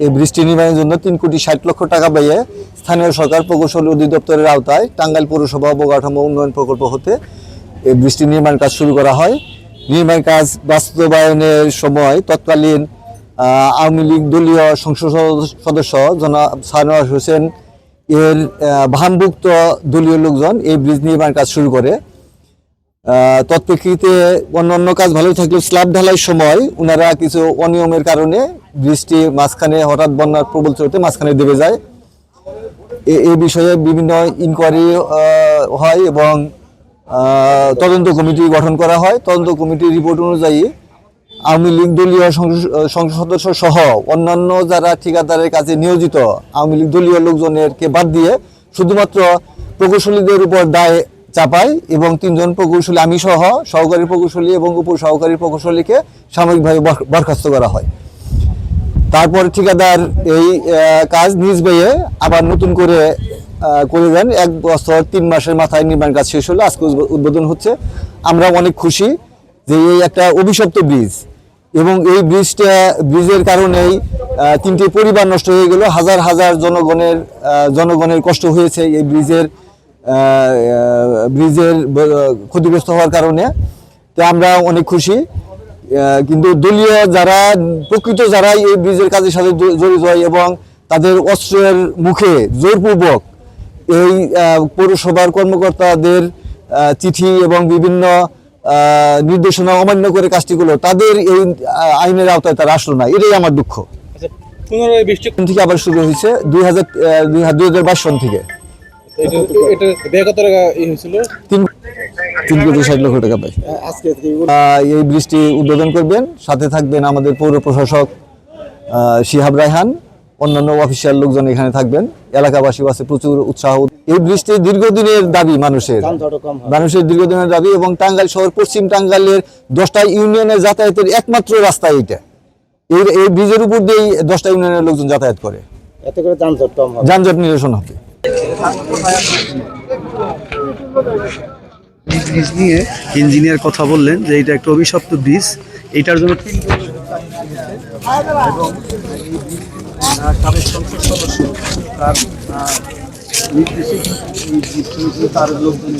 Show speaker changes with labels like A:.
A: এই বৃষ্টি নির্মাণের জন্য তিন কোটি ষাট লক্ষ টাকা ব্যয়ে স্থানীয় সরকার প্রকৌশল অধিদপ্তরের আওতায় টাঙ্গাইল পৌরসভা অবকাঠামো উন্নয়ন প্রকল্প হতে এই বৃষ্টি নির্মাণ কাজ শুরু করা হয়। নির্মাণ কাজ বাস্তবায়নের সময় তৎকালীন আওয়ামী লীগ দলীয় সংসদ সদস্য জনাব সানোয়ার হোসেন এর আহ, ভানভুক্ত দলীয় লোকজন এই ব্রিজ নির্মাণ কাজ শুরু করে। তৎপ্রেক্ষিতে অন্যান্য কাজ ভালো থাকলেও স্ল্যাব ঢালাই সময় ওনারা কিছু অনিয়মের কারণে বৃষ্টি মাঝখানে হঠাৎ বন্যার প্রবল স্রোতে মাঝখানে দেবে যায়। এই বিষয়ে বিভিন্ন ইনকোয়ারি হয় এবং তদন্ত কমিটি গঠন করা হয়। তদন্ত কমিটির রিপোর্ট অনুযায়ী আওয়ামী লীগ দলীয় সংস- সংসদ সদস্য সহ অন্যান্য যারা ঠিকাদারের কাছে নিয়োজিত আওয়ামী লীগ দলীয় লোকজনেরকে বাদ দিয়ে শুধুমাত্র প্রকৌশলীদের উপর দায় চাপায় এবং তিনজন প্রকৌশলী, আমি সহ সহকারী প্রকৌশলী এবং উপ সহকারী প্রকৌশলীকে সাময়িকভাবে বর- বরখাস্ত করা হয়। তারপর ঠিকাদার এই কাজ নিজ ব্যয়ে আবার নতুন করে করে দেন। এক বছর, তিন মাসের মাথায় নির্মাণ কাজ শেষ হলো, আজকে উদ্বোধন হচ্ছে। আমরা অনেক খুশি যে এই একটা অভিশপ্ত ব্রিজ এবং এই ব্রিজটা, ব্রিজের কারণেই তিনটি পরিবার নষ্ট হয়ে গেল। হাজার হাজার জনগণের জনগণের কষ্ট হয়েছে এই ব্রিজের। ব্রিজের ক্ষতিগ্রস্ত হওয়ার কারণে। তো আমরা অনেক খুশি। কিন্তু দলীয় যারা প্রকৃত যারা এই ব্রিজের কাজের সাথে জড়িত হয় এবং তাদের অস্ত্রের মুখে জোরপূর্বক এই পৌরসভার কর্মকর্তাদের চিঠি এবং বিভিন্ন নির্দেশনা অমান্য করে কাজটি করল তাদের এই আইনের আওতায় তারা আসলো না। এটাই আমার দুঃখ।
B: আচ্ছা পুনরায় বৃষ্টি
A: থেকে আবার শুরু হয়েছে দুই হাজার দুই হাজার বাইশ সন থেকে।
B: এটা এটা ব্যয় কত টাকা হয়েছিল?
A: তিন তিন কোটি ষাট লক্ষ টাকা পাই।
B: আজকে
A: এই বৃষ্টি উদ্বোধন করবেন সাথে থাকবেন আমাদের পৌর প্রশাসক শিহাব রায়হান অন্যান্য অফিসিয়াল লোকজন এখানে থাকবেন এলাকাবাসী আছে প্রচুর উৎসাহ। এই বৃষ্টি দীর্ঘদিনের দাবি মানুষের। মানুষের দীর্ঘদিনের দাবি এবং টাঙ্গাইল শহর পশ্চিম টাঙ্গাইলের দশটা ইউনিয়নের যাতায়াতের একমাত্র রাস্তা এইটা। এই এই ব্রিজের উপর দিয়েই দশটা ইউনিয়নের লোকজন যাতায়াত করে।
B: যানজট
A: নিরসন হবে।
C: ব্রিজ নিয়ে ইঞ্জিনিয়ার কথা বললেন যে এটা একটা অভিশপ্ত ব্রিজ এটার জন্য তার তার লোকজন